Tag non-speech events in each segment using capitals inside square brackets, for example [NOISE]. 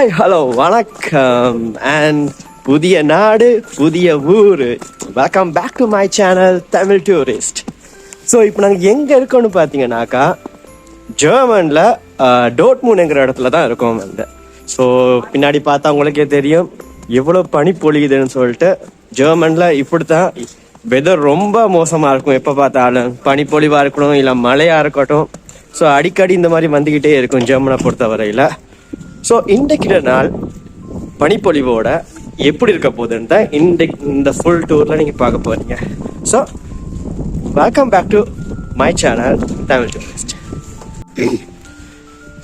Hi hello வணக்கம். And புதிய நாடு புதிய ஊர். Welcome back to my channel Tamil tourist so இப்போ நாங்கள் எங்கே இருக்கோம்னு பார்த்தீங்கன்னாக்கா ஜெர்மனில் டோட்மூனுங்கிற இடத்துல தான் இருக்கோம் வந்து. ஸோ பின்னாடி பார்த்தா உங்களுக்கே தெரியும் எவ்வளோ பனி பொழியுதுன்னு சொல்லிட்டு ஜெர்மனில் இப்படி தான் வெதர் ரொம்ப மோசமாக இருக்கும். எப்போ பார்த்தாலும் பனிப்பொழிவாக இருக்கணும் இல்லை மழையாக இருக்கட்டும். ஸோ அடிக்கடி இந்த மாதிரி வந்துக்கிட்டே இருக்கும் ஜெர்மனை பொறுத்தவரையில். ஸோ இன்றைக்கிற நாள் பனிப்பொழிவோட எப்படி இருக்க போகுதுன்னு தான் இன்றைக்கு இந்த ஃபுல் டூரில் நீங்கள் பார்க்க போகிறீங்க so welcome back to my channel Tamil tourist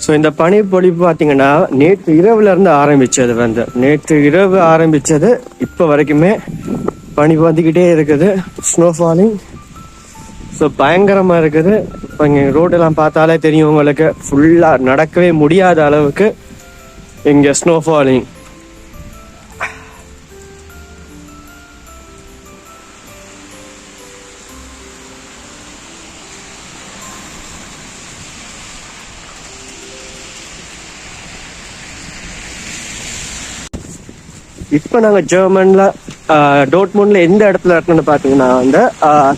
so இந்த பனிப்பொழிவு பார்த்தீங்கன்னா நேற்று இரவுலேருந்து ஆரம்பித்தது வந்து. நேற்று இரவு ஆரம்பித்தது இப்போ வரைக்குமே பனி வந்துக்கிட்டே இருக்குது. ஸ்னோ ஃபாலிங் ஸோ பயங்கரமாக இருக்குது. இப்போ இங்கே ரோடெல்லாம் பார்த்தாலே தெரியும் உங்களுக்கு. ஃபுல்லாக நடக்கவே முடியாத அளவுக்கு இங்கே ஸ்னோ ஃபாலிங் இப்போ நாங்கள் ஜெர்மனில் டோட்மூனில் எந்த இடத்துல இருக்கணும்னு பார்த்தீங்கன்னா வந்து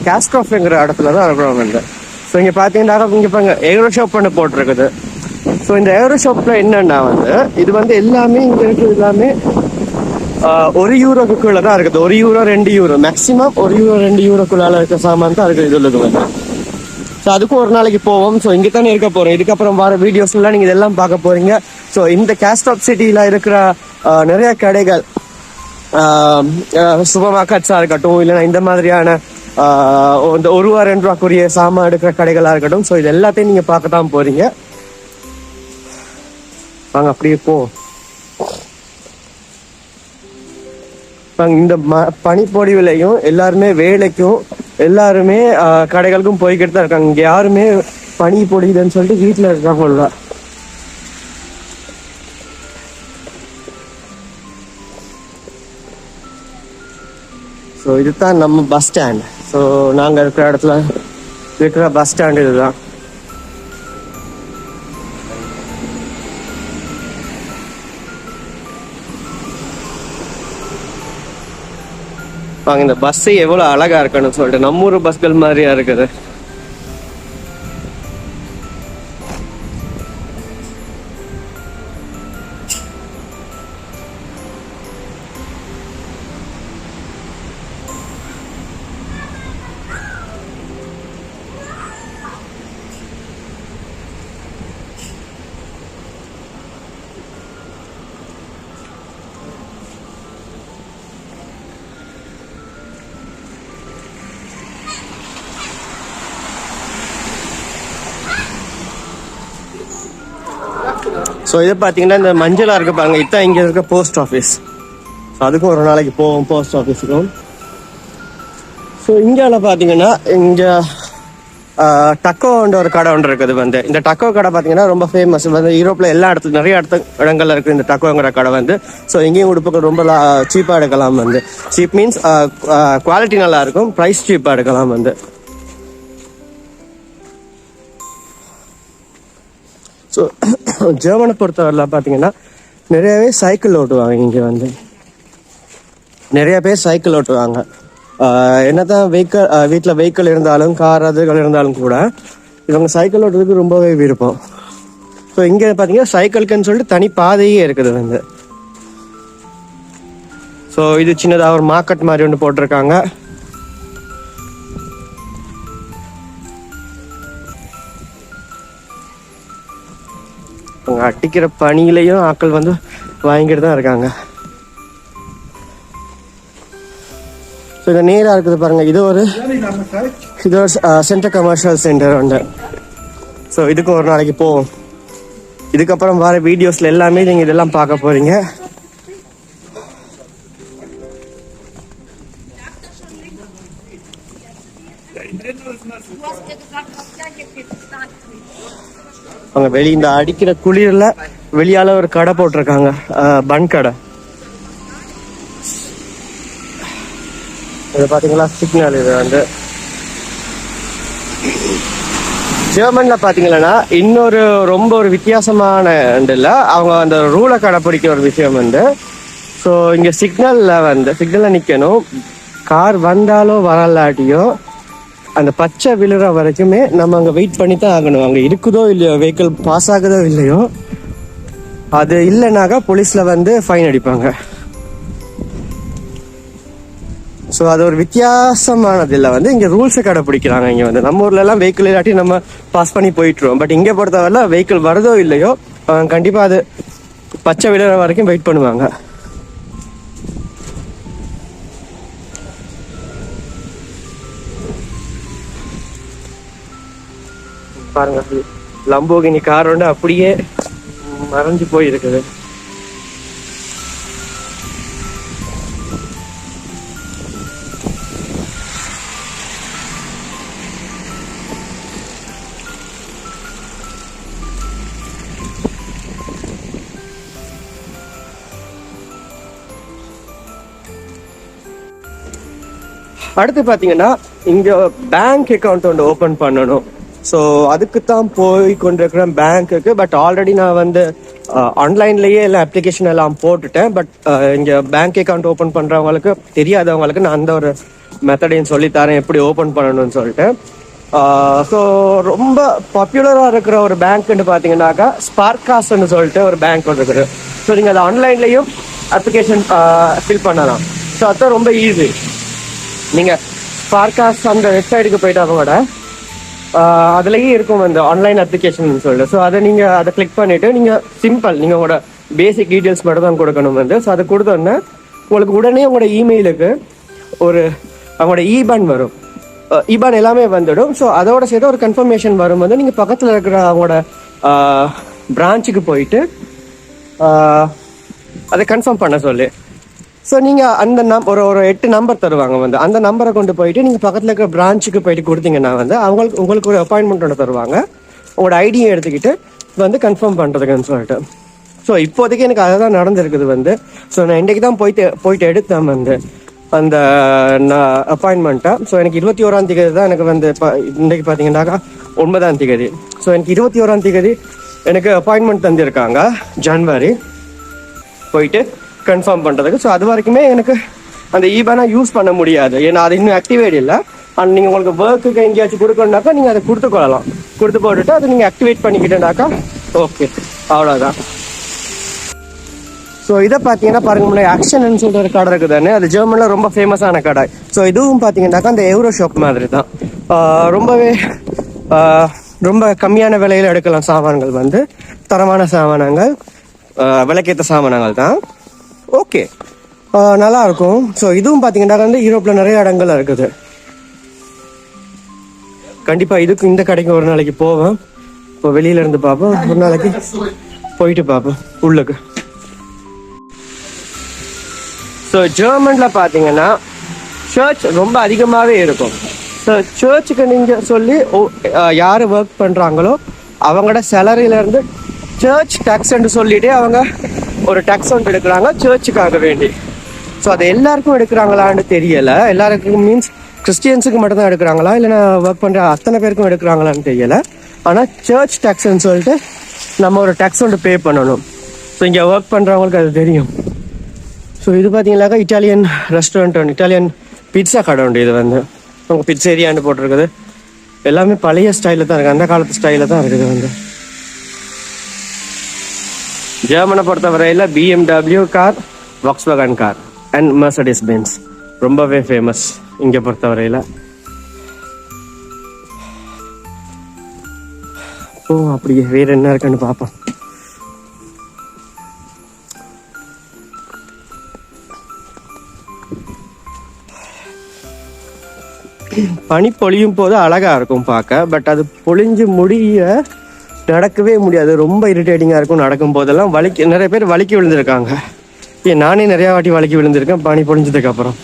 கேஸ்ட்ராஃப்ங்கிற இடத்துல தான் இருக்கிறோம் வந்து ஸோ இங்கே பார்த்தீங்கன்னா இங்கே பாருங்க ஏரோ ஷாப்னு போட்டிருக்குது. ஸோ இந்த ஏரோ ஷாப்பில் என்னன்னா வந்து இது வந்து எல்லாமே இங்கே இருக்கிறது எல்லாமே ஒரு யூரோக்குள்ள தான் இருக்குது. ஒரு யூரோ ரெண்டு யூரோ. மேக்ஸிமம் ஒரு யூரோ ரெண்டு யூரோக்குள்ளால இருக்க சாமான் தான் இருக்குது இது உள்ளது வந்து. ஸோ அதுக்கும் ஒரு நாளைக்கு போவோம். ஸோ இங்கே தானே இருக்க போகிறோம் இதுக்கப்புறம் வர வீடியோஸ்லாம் நீங்கள் இதெல்லாம் பார்க்க போகிறீங்க ஸோ இந்த கேஸ்டாப் சிட்டியில் இருக்கிற நிறைய கடைகள் சூப்பர் மார்க்கெட்ஸாக இருக்கட்டும் இல்லைன்னா இந்த மாதிரியான இந்த ஒரு ரூபா ரெண்டு ரூபாக்குரிய சாமான் எடுக்கிற கடைகளாக இருக்கட்டும். ஸோ இது எல்லாத்தையும் நீங்கள் பார்க்க தான் போகிறீங்க வாங்க அப்படியே போ. இந்த ம பனிப்பொழிவுலையும் எல்லாருமே வேலைக்கும் எல்லாருமே கடைகளுக்கும் போய்கிட்டு தான் இருக்காங்க. இங்க யாருமே பனி பொழியுதுன்னு சொல்லிட்டு வீட்டில் இருக்காங்க ஸோ இதுதான் நம்ம பஸ் ஸ்டாண்ட் ஸோ நாங்கள் இருக்கிற இடத்துல இருக்கிற பஸ் ஸ்டாண்ட் இதுதான். வாங்க இந்த பஸ் எவ்வளவு அழகா இருக்குன்னு சொல்லிட்டு நம்ம ஊர் பஸ்கள் மாதிரியா இருக்குது. ஸோ இது பார்த்தீங்கன்னா இந்த மஞ்சளாக இருக்க பாருங்க. இதுதான் இங்கே இருக்க போஸ்ட் ஆஃபீஸ் ஸோ அதுக்கும் ஒரு நாளைக்கு போவோம் போஸ்ட் ஆஃபீஸுக்கும் ஸோ இந்தியாவில் பார்த்தீங்கன்னா இங்கே டக்கோன்ற ஒரு கடை ஒன்று இருக்குது வந்து. இந்த டக்கோ கடை பார்த்தீங்கன்னா ரொம்ப ஃபேமஸ் வந்து யூரோப்பில் எல்லா இடத்துல நிறைய இடத்து இடங்கள்ல இருக்குது இந்த டக்கோங்கிற கடை வந்து. ஸோ இங்கேயும் உடுப்புக்கு ரொம்ப சீப்பாக எடுக்கலாம் வந்து. சீப் மீன்ஸ் குவாலிட்டி நல்லா இருக்கும். ப்ரைஸ் சீப்பாக எடுக்கலாம் வந்து. ஸோ ஜெர்மனை [COUGHS] பொறுத்தவரையில் பார்த்தீங்கன்னா நிறையவே சைக்கிள் ஓட்டுவாங்க இங்கே வந்து. நிறைய பேர் சைக்கிள் ஓட்டுவாங்க. என்ன என்னதான் வெஹிக்கல் வீட்டில் வெஹிக்கிள் இருந்தாலும் கார் அதுகள் இருந்தாலும் கூட இவங்க சைக்கிள் ஓட்டுறதுக்கு ரொம்பவே விருப்பம். ஸோ இங்கே பார்த்தீங்கன்னா சைக்கிளுக்குன்னு சொல்லிட்டு தனி பாதையே இருக்குது வந்து. ஸோ இது சின்னதாக ஒரு மார்க்கெட் மாதிரி ஒன்று போட்டிருக்காங்க. அவங்க அடிக்கிற பணியிலையும் ஆட்கள் வந்து வாங்கிட்டு தான் இருக்காங்க. ஸோ இந்த நேராக இருக்குது பாருங்க. இது ஒரு இது ஒரு சென்டர் கமர்ஷியல் சென்டர் ஒன்று ஸோ இதுக்கும் ஒரு நாளைக்கு போவோம். இதுக்கப்புறம் வர வீடியோஸில் எல்லாமே நீங்கள் இதெல்லாம் பார்க்க போகிறீங்க அவங்க வெளி இந்த அடிக்கிற குளிர்ல வெளியால ஒரு கடை போட்டிருக்காங்க. பன் கடை. இது பாத்தீங்களா? சிக்னல் இது வந்து. ஜெர்மன்ல பாத்தீங்கன்னா இன்னொரு ரொம்ப ஒரு வித்தியாசமான இல்லை. அவங்க அந்த ரூலை கடைப்பிடிக்கிற ஒரு விஷயம் வந்து ஸோ இங்க சிக்னல்ல வந்து சிக்னல்ல நிக்கணும். கார் வந்தாலோ வரலாட்டியோ அந்த பச்சை விழுற வரைக்குமே நம்ம அங்கே வெயிட் பண்ணி தான் ஆகணும். அங்கே இருக்குதோ இல்லையோ வெஹிக்கிள் பாஸ் ஆகுதோ இல்லையோ அது இல்லைனாக்கா போலீஸில் வந்து ஃபைன் அடிப்பாங்க. ஸோ அது ஒரு வித்தியாசமானது இல்லை வந்து இங்கே ரூல்ஸை கடைப்பிடிக்கிறாங்க இங்கே வந்து. நம்ம ஊர்லலாம் வெஹிக்கிள் இல்லாட்டி நம்ம பாஸ் பண்ணி போயிட்டுருவோம். பட் இங்கே பொறுத்தவரை வெஹிக்கிள் வருதோ இல்லையோ கண்டிப்பாக அது பச்சை விழுற வரைக்கும் வெயிட் பண்ணுவாங்க. பாருங்க. லம்போகினி கார் வந்து அப்படியே மறைஞ்சு போயிருக்குது. அடுத்து பார்த்தீங்கன்னா இங்க பேங்க் அக்கவுண்ட் ஒன்று ஓபன் பண்ணணும். ஸோ அதுக்கு தான் போய் கொண்டிருக்கிறேன் பேங்க்குக்கு பட் ஆல்ரெடி நான் வந்து ஆன்லைன்லயே எல்லாம் அப்ளிகேஷன் எல்லாம் போட்டுட்டேன். பட் இங்கே பேங்க் அக்கவுண்ட் ஓப்பன் பண்ணுறவங்களுக்கு தெரியாதவங்களுக்கு நான் அந்த ஒரு மெத்தடையும் சொல்லித்தரேன். எப்படி ஓப்பன் பண்ணணும்னு சொல்லிட்டு. ஸோ ரொம்ப பாப்புலராக இருக்கிற ஒரு பேங்க்னு பார்த்தீங்கன்னாக்கா ஸ்பார்காஸ்ன்னு சொல்லிட்டு ஒரு பேங்க் ஒன்று இருக்குது. ஸோ நீங்கள் அதை ஆன்லைன்லேயும் அப்ளிகேஷன் ஃபில் பண்ணலாம். ஸோ அதுதான் ரொம்ப ஈஸி நீங்கள் ஸ்பார்காஸ் அந்த வெப்சைட்டுக்கு போயிட்டாலும் கூட ஆஹ் இருக்கும் அந்த ஆன்லைன் அப்ளிகேஷன் சொல்லிட்டு. ஸோ அதை நீங்க அதை கிளிக் பண்ணிட்டு நீங்க சிம்பிள் நீங்க உங்களோட பேசிக் டீடைல்ஸ் மட்டும் தான் கொடுக்கணும் வந்து. ஸோ அதை கொடுத்தோன்னே உங்களுக்கு உடனே உங்களோட இமெயிலுக்கு ஒரு அவங்களோட ஈபான் வரும். இபான் எல்லாமே வந்துடும். ஸோ அதோட சேர்த்து ஒரு கன்ஃபர்மேஷன் வரும் வந்து நீங்க பக்கத்துல இருக்கிற அவங்களோட பிரான்ச்சுக்கு போயிட்டு அதை கன்ஃபார்ம் பண்ண சொல்லி. ஸோ நீங்கள் அந்த நம் ஒரு ஒரு எட்டு நம்பர் தருவாங்க வந்து. அந்த நம்பரை கொண்டு போயிட்டு நீங்கள் பக்கத்தில் இருக்கிற பிரான்ச்சுக்கு போயிட்டு கொடுத்தீங்கன்னா வந்து அவங்களுக்கு உங்களுக்கு ஒரு அப்பாயின்மெண்ட் ஒன்று தருவாங்க. உங்களோட ஐடியை எடுத்துக்கிட்டு வந்து கன்ஃபார்ம் பண்ணுறதுக்குன்னு சொல்லிட்டு. ஸோ இப்போதைக்கு எனக்கு அதை தான் நடந்திருக்குது வந்து. ஸோ நான் இன்றைக்கு தான் போயிட்டு போயிட்டு எடுத்தேன் வந்து. அந்த நான் அப்பாயின்மெண்ட்டை ஸோ எனக்கு இருபத்தி ஓராம் தேதி தான் எனக்கு வந்து இப்போ இன்றைக்கு பார்த்தீங்கன்னாக்கா ஒன்பதாம் தேதி. ஸோ எனக்கு இருபத்தி ஓராம் தேதி எனக்கு அப்பாயின்மெண்ட் தந்திருக்காங்க. ஜனவரி போயிட்டு கன்ஃபார்ம் பண்ணுறதுக்கு ஸோ அது வரைக்குமே எனக்கு அந்த ஈபனை யூஸ் பண்ண முடியாது. ஏன்னா அது இன்னும் ஆக்டிவேட் இல்லை. அண்ட் நீங்கள் உங்களுக்கு ஒர்க்குக்கு எங்கேயாச்சும் கொடுக்கணுனாக்கா நீங்கள் அதை கொடுத்து கொள்ளலாம். கொடுத்து போட்டுட்டு அதை நீங்கள் ஆக்டிவேட் பண்ணிக்கிட்டேனாக்கா ஓகே அவ்வளோதான் ஸோ இதை பார்த்தீங்கன்னா பாருங்க முன்னாடி ஆக்ஷன் சொல்லிட்டு ஒரு கடை இருக்குதானே அது ஜெர்மனில் ரொம்ப ஃபேமஸான கடை. ஸோ இதுவும் பார்த்தீங்கன்னாக்கா அந்த எவ்ரோ ஷாப் மாதிரி தான். ரொம்பவே ரொம்ப கம்மியான விலையில் எடுக்கலாம் சாமான்கள் வந்து. தரமான சாமானங்கள் விலைக்கேற்ற சாமானங்கள் தான். ஓகே நல்லா இருக்கும் ஸோ இதுவும் பார்த்தீங்கன்னா வந்து யூரோப்பில் நிறைய இடங்கள் இருக்குது. கண்டிப்பாக இதுக்கு இந்த கடைக்கு ஒரு நாளைக்கு போவேன். இப்போ வெளியில இருந்து பார்ப்போம் ஒரு நாளைக்கு போயிட்டு பார்ப்போம் உள்ளுக்கு. ஸோ ஜெர்மனில் பார்த்தீங்கன்னா சர்ச் ரொம்ப அதிகமாகவே இருக்கும். ஸோ சர்ச்சுக்கு நீங்கள் சொல்லி யார் ஒர்க் பண்ணுறாங்களோ அவங்களோட சேலரியிலேருந்து சர்ச் டேக்ஸ்ன்னு சொல்லிட்டு அவங்க ஒரு டேக்ஸ் ஒன்று எடுக்கிறாங்க சர்ச்சுக்காக வேண்டி. ஸோ அது எல்லாருக்கும் எடுக்கிறாங்களான்னு தெரியலை. எல்லாருக்கும் மீன்ஸ் கிறிஸ்டியன்ஸுக்கு மட்டும்தான் எடுக்கிறாங்களா? இல்லைன்னா ஒர்க் பண்ணுற அத்தனை பேருக்கும் எடுக்கிறாங்களான்னு தெரியலை. ஆனால் சர்ச் டேக்ஸ்ன்னு சொல்லிட்டு நம்ம ஒரு டேக்ஸ் ஒன்று பே பண்ணணும். ஸோ இங்கே ஒர்க் பண்ணுறவங்களுக்கு அது தெரியும். ஸோ இது பார்த்தீங்கன்னாக்கா இட்டாலியன் ரெஸ்டாரண்ட் ஒன்று இட்டாலியன் பிட்சா கடை உண்டு இது வந்து. உங்கள் பிட்சேரியான்னு போட்டிருக்குது. எல்லாமே பழைய ஸ்டைலில் தான் இருக்குது அந்த காலத்து ஸ்டைலில் தான் இருக்குது வந்து. ஜெர்மனை பொறுத்தவரையில் BMW car Volkswagen car and Mercedes Benz ரொம்பவே ஃபேமஸ் இங்கே பொறுத்தவரையில். ஓ அப்படியே வேற என்ன இருக்குன்னு பார்ப்போம். பனி பொழியும் போது அழகா இருக்கும் பார்க்க பட் அது பொழிஞ்சு முடிய நடக்கவே முடியாது. ரொம்ப இரிட்டேட்டிங்காக இருக்கும் நடக்கும் போதெல்லாம் வலிக்கு நிறைய பேர் வலிக்கி விழுந்திருக்காங்க. ஏன் நானே நிறைய வாட்டி வலிக்கி விழுந்திருக்கேன். பனி பொழிஞ்சதுக்கு அப்புறம்.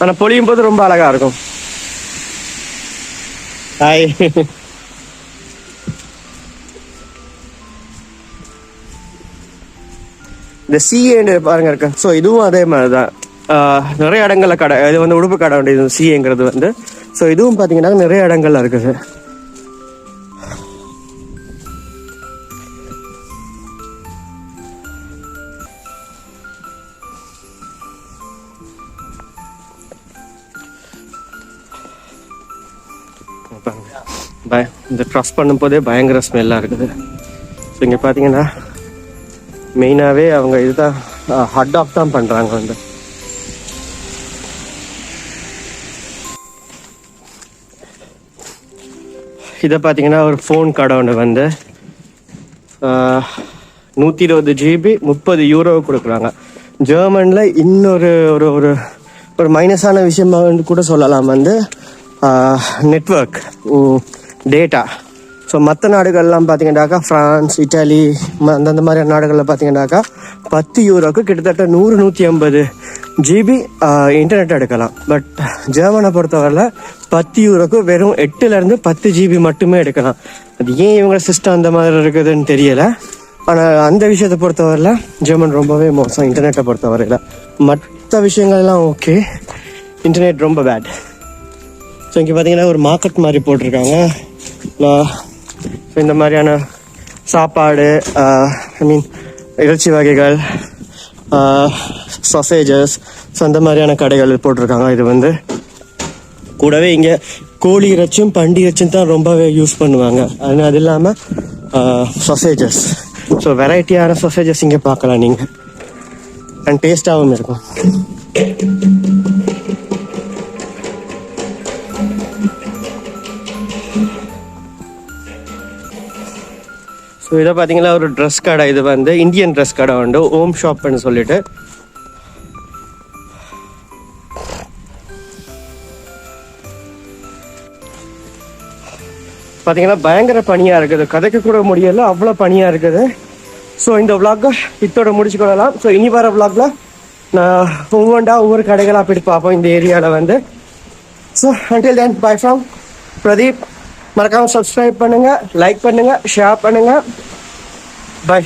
ஆனால் பொழியும் போது ரொம்ப அழகா இருக்கும். ஹாய் இந்த சிஏன்னு பாருங்க இருக்கு ஸோ இதுவும் அதே மாதிரி தான் நிறைய இடங்கள்ல கடை இது வந்து உடுப்பு கடை உண்டு இது சிஏங்கிறது வந்து. ஸோ இதுவும் பார்த்தீங்கன்னா நிறைய இடங்கள்ல இருக்குது. க்ராஸ் பண்ணும்போதே பயங்கர ஸ்மெல்லாக இருக்குது. ஸோ இங்கே பார்த்தீங்கன்னா மெயினாகவே அவங்க இதுதான் ஹட் ஆஃப் தான் பண்ணுறாங்க வந்து. இதை பார்த்தீங்கன்னா ஒரு ஃபோன் கடை ஒன்று வந்து நூற்றி இருபது ஜிபி முப்பது யூரோ கொடுக்குறாங்க. ஜெர்மனில் இன்னொரு ஒரு ஒரு ஒரு மைனஸான விஷயமா வந்து கூட சொல்லலாம் வந்து நெட்ஒர்க் டேட்டா ஸோ மற்ற நாடுகள்லாம் பார்த்தீங்கன்னாக்கா ஃப்ரான்ஸ் இட்டாலி ம- அந்தந்த மாதிரியான நாடுகளில் பார்த்தீங்கன்னாக்கா பத்து யூரோக்கு கிட்டத்தட்ட நூறு நூற்றி ஐம்பது ஜிபி இன்டர்நெட் எடுக்கலாம். பட் ஜெர்மனை பொறுத்தவரையில் பத்து யூரோக்கு வெறும் எட்டுலேருந்து பத்து ஜிபி மட்டுமே எடுக்கலாம். அது ஏன் இவங்க சிஸ்டம் அந்த மாதிரி இருக்குதுன்னு தெரியலை. ஆனால் அந்த விஷயத்தை பொறுத்தவரையில் ஜெர்மன் ரொம்பவே மோசம் இன்டர்நெட்டை பொறுத்தவரையில். மற்ற விஷயங்கள்லாம் ஓகே. இன்டர்நெட் ரொம்ப பேட் ஸோ இங்கே பார்த்தீங்கன்னா ஒரு மார்க்கெட் மாதிரி போட்டிருக்காங்க. ஸோ இந்த மாதிரியான சாப்பாடு uh, ஐ மீன் இறைச்சி வகைகள் uh, சொசேஜஸ் ஸோ அந்த மாதிரியான கடைகள் போட்டிருக்காங்க. இது வந்து கூடவே இங்கே கோழி இறைச்சும் பண்டி இறைச்சும் தான் ரொம்பவே யூஸ் பண்ணுவாங்க. அது அது இல்லாமல் சொசேஜஸ் ஸோ வெரைட்டியான சொசேஜஸ் இங்கே பார்க்கலாம் நீங்கள் அண்ட் டேஸ்ட்டாகவும் இருக்கும். ஸோ இதை பார்த்தீங்கன்னா ஒரு ட்ரெஸ் கடை இது வந்து இந்தியன் ட்ரெஸ் கடை உண்டு. ஓம் ஷாப்னு சொல்லிட்டு. பார்த்தீங்கன்னா பயங்கர பனியாக இருக்குது. கதைக்க கூட முடியல அவ்வளோ பனியாக இருக்குது. ஸோ இந்த விளாக்கை இத்தோட முடிச்சு கொள்ளலாம். ஸோ இனி வர vlog-ல நான் ஒவ்வொன்றா ஒவ்வொரு கடைகளாக போயிட்டு பார்ப்போம். இந்த ஏரியாவில் வந்து. So until then bye from Pradeep மறக்காமல் சப்ஸ்கிரைப் பண்ணுங்கள் லைக் பண்ணுங்கள் ஷேர் பண்ணுங்கள் பை